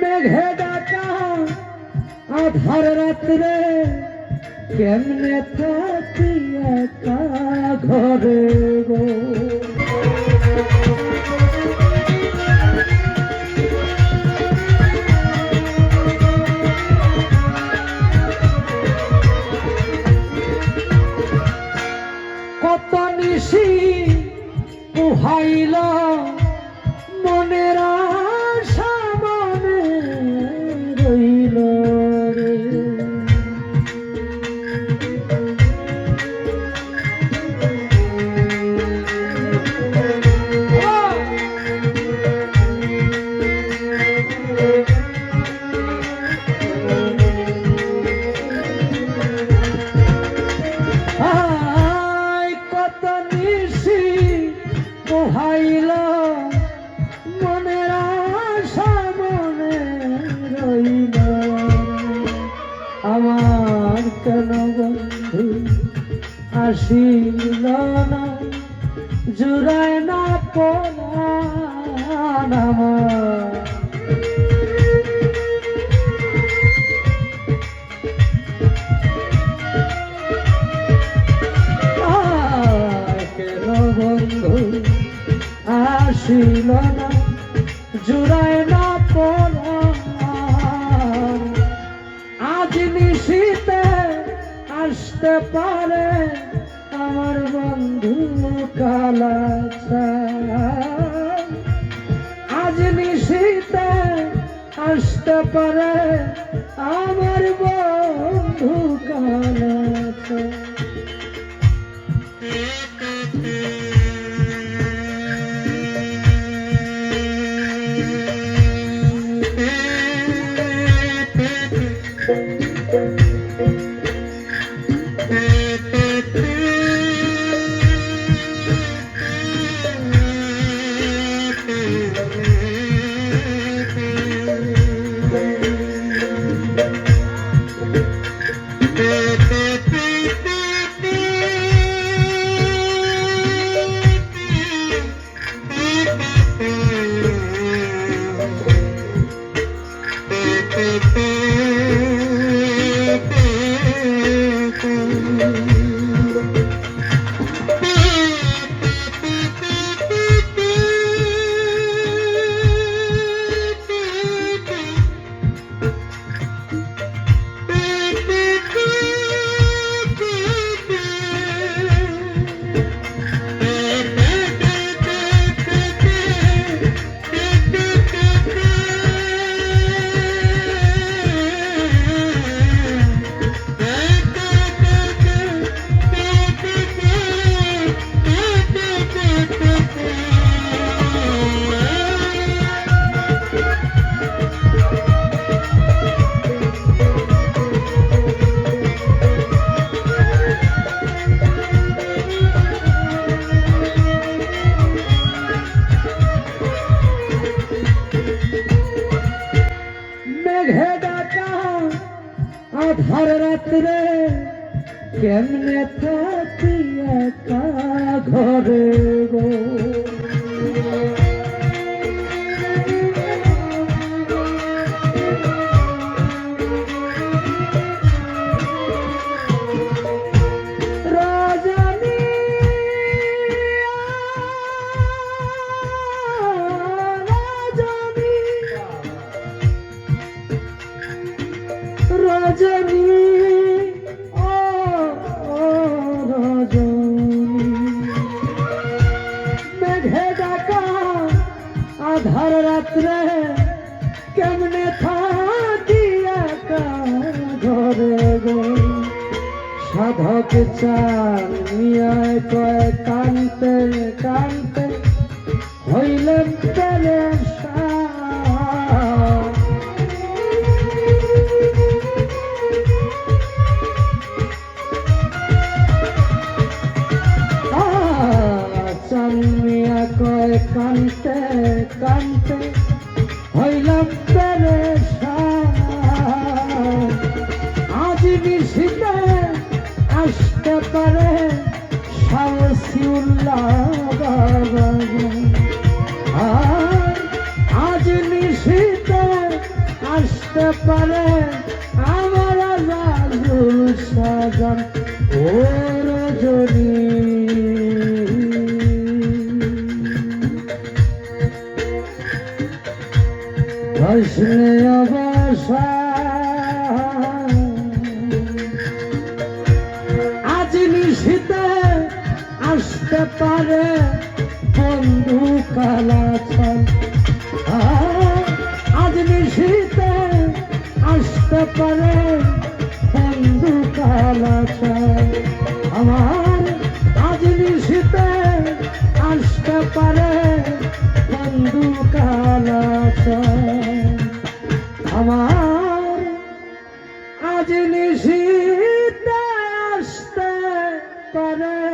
মেঘে ডাকা আধার রাত্রে কেমনে থাকি একা ঘরে গো? কত নিশি পুহাইল আসিল না জুড়ায় না পড়ান কেন বন্ধু আসিল না জুড়ায় না পড়ান আজ নিশীতে আসতে পারে আসতে পারে আমার বন্ধু কালা আধার রাত্রে কেমনে থাকি ঘরে গো? আধার রাত্রে কেমনে থাকি একা ঘরে গো সাধক চাল মিয়ায় কয় কানতে কানতে হইলেন পেরেশান চান্দিয়া হইলাম পেরেশান। আজ নিশিতে আসতে পারে শামসিউল্লাহ। বাবা আজ নিশিতে আসতে পারে আমার রাজুল সাজান। ও রজনী আজ নিশিতে আসতে পারে বন্ধু কালাচান আজ নিশিতে আসতে পারে বন্ধু কালাচান আমার আজ নিশিতে আসতে পারে বন্ধু কালাচান পারে